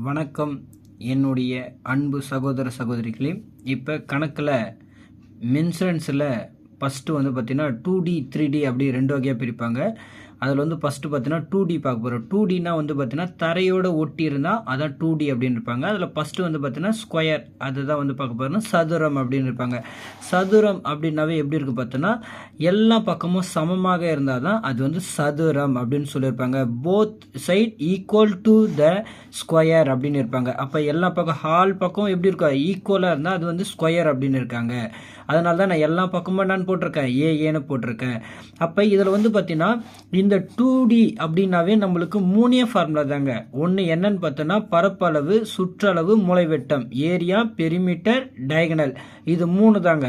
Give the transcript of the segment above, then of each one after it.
வணக்கம் என்னுடைய அன்பு சகோதர சகோதரிகளே. இப்போ கணக்கில் மென்சரன்ஸில் ஃபஸ்ட்டு வந்து பார்த்திங்கன்னா டூ டி த்ரீ டி அப்படி ரெண்டு வகையாக பிரிப்பாங்க. அதில் வந்து ஃபஸ்ட்டு பார்த்தீங்கன்னா டூ டி பார்க்க போகிறோம் டூ டினா வந்து பார்த்தீங்கன்னா தரையோட ஒட்டி இருந்தால் அதான் டூ டி அப்படின்னு இருப்பாங்க. அதில் ஃபஸ்ட்டு வந்து பார்த்தீங்கன்னா ஸ்கொயர் அதுதான் வந்து பார்க்க போகிறோம் சதுரம் அப்படின்னு இருப்பாங்க. சதுரம் அப்படின்னாவே எப்படி இருக்குது பார்த்தோன்னா எல்லா பக்கமும் சமமாக இருந்தால் தான் அது வந்து சதுரம் அப்படின்னு சொல்லியிருப்பாங்க. Both side equal to the square அப்படின்னு இருப்பாங்க. அப்போ எல்லா பக்கம் ஹால் பக்கம் எப்படி இருக்கும் ஈக்குவலாக இருந்தால் அது வந்து ஸ்கொயர் அப்படின்னு இருக்காங்க. அதனால தான் நான் எல்லா பக்கமும் நான் போட்டிருக்கேன். ஏ ஏன்னு போட்டிருக்கேன். அப்போ இதில் வந்து பார்த்தீங்கன்னா இந்த டூ டி அப்படின்னாவே நம்மளுக்கு மூணே ஃபார்முலா தாங்க. ஒன்று என்னன்னு பார்த்தோன்னா பரப்பளவு சுற்றளவு மூளைவெட்டம். ஏரியா பெரிமீட்டர் டயகனல் இது மூணு தாங்க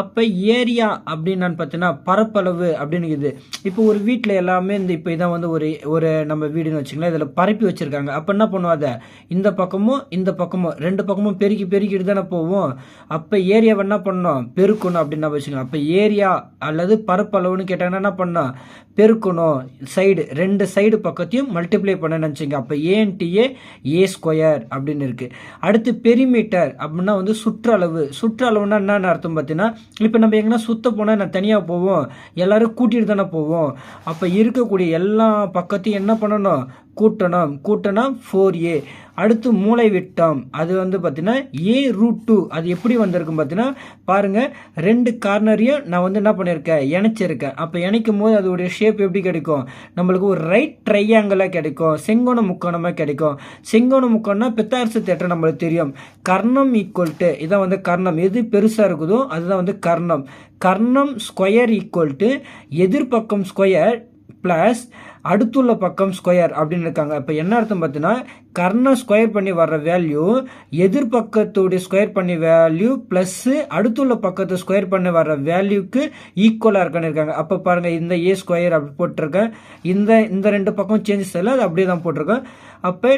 அப்போ ஏரியா அப்படின்னு பார்த்தீங்கன்னா பரப்பளவு அப்படின்னு இது இப்போ ஒரு வீட்டில் எல்லாமே இந்த இப்போ இதான் வந்து ஒரு ஒரு நம்ம வீடுன்னு வச்சுக்கலாம் இதில் பரப்பி வச்சுருக்காங்க. அப்போ என்ன பண்ணுவாத இந்த பக்கமும் இந்த பக்கமும் ரெண்டு பக்கமும் பெருக்கி பெருக்கிட்டு தானே போவோம். அப்போ ஏரியாவை என்ன பண்ணோம் பெருக்கணும் அப்படின்னு வச்சுக்கலாம் அப்போ ஏரியா அல்லது பரப்பளவுன்னு கேட்டாங்கன்னா என்ன பண்ணோம் பெருக்கணும். சைடு ரெண்டு சைடு பக்கத்தையும் மல்டிப்ளை பண்ண நினச்சிங்க அப்போ ஏன்டிஏ ஏ ஸ்கொயர் அப்படின்னு இருக்குது அடுத்து பெரிமீட்டர் அப்படின்னா வந்து சுற்றளவு செலவுனா என்னென்ன அர்த்தம் பார்த்தீங்கன்னா இப்போ நம்ம எங்கன்னா சுத்த போனால் நான் தனியாக போவோம். எல்லோரும் கூட்டிகிட்டு தானே போவோம். அப்போ இருக்கக்கூடிய எல்லா பக்கத்தையும் என்ன பண்ணணும்? கூட்டணும். கூட்டணும் ஃபோர் ஏ அடுத்து மூளை விட்டம். அது வந்து பார்த்தீங்கன்னா ஏ ரூட் டூ அது எப்படி வந்திருக்கும் பார்த்தீங்கன்னா பாருங்கள் ரெண்டு கார்னரையும் நான் வந்து என்ன பண்ணியிருக்கேன் இணைச்சிருக்கேன். அப்போ இணைக்கும் போது அதோடைய ஷேப் எப்படி கிடைக்கும்? நம்மளுக்கு ஒரு ரைட் ட்ரையாங்கிளாக கிடைக்கும். செங்கோண முக்கோணமாக கிடைக்கும். செங்கோண முக்கோணம்னா பித்தாரசு தேட்டர் நம்மளுக்கு தெரியும். கர்ணம் ஈக்குவல் டு இதான் வந்து கர்ணம். எது பெருசாக இருக்குதோ அதுதான் வந்து கர்ணம். கர்ணம் ஸ்கொயர் ஈக்குவல் டு எதிர்பக்கம் ஸ்கொயர் ப்ளஸ் அடுத்துள்ள பக்கம் ஸ்கொயர் அப்படின்னு இருக்காங்க. இப்போ என்ன அர்த்தம் பார்த்தீங்கன்னா கர்ண ஸ்கொயர் பண்ணி வர்ற வேல்யூ எதிர்பக்கத்துடைய ஸ்கொயர் பண்ணி வேல்யூ ப்ளஸ்ஸு அடுத்துள்ள பக்கத்தை ஸ்கொயர் பண்ணி வர்ற வேல்யூக்கு ஈக்குவலாக இருக்கான்னு இருக்காங்க. அப்போ பாருங்கள் இந்த ஏ ஸ்கொயர் அப்படி போட்டிருக்கேன். இந்த இந்த ரெண்டு பக்கம் சேஞ்சஸ் இல்லை அது அப்படியே தான் போட்டிருக்கேன். அப்போ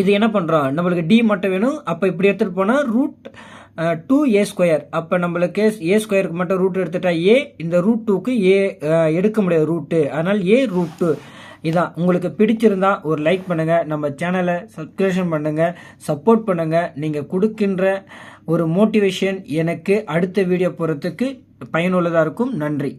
இது என்ன பண்ணுறோம் நம்மளுக்கு டி மட்டும் வேணும். அப்போ இப்படி எடுத்துகிட்டு போனால் ரூட் டூ ஏ ஸ்கொயர் அப்போ நம்மளுக்கு ஏ ஸ்கொயருக்கு மட்டும் ரூட் எடுத்துட்டா ஏ இந்த ரூட் டூக்கு ஏ எடுக்க முடியாது ரூட்டு அதனால் ஏ ரூட் டூ இதான். உங்களுக்கு பிடிச்சிருந்தா ஒரு லைக் பண்ணுங்கள் நம்ம சேனலை சப்ஸ்கிரிப்ஷன் பண்ணுங்கள் சப்போர்ட் பண்ணுங்கள் நீங்கள் கொடுக்கின்ற ஒரு மோட்டிவேஷன் எனக்கு அடுத்த வீடியோ போகிறதுக்கு பயனுள்ளதாக இருக்கும். நன்றி.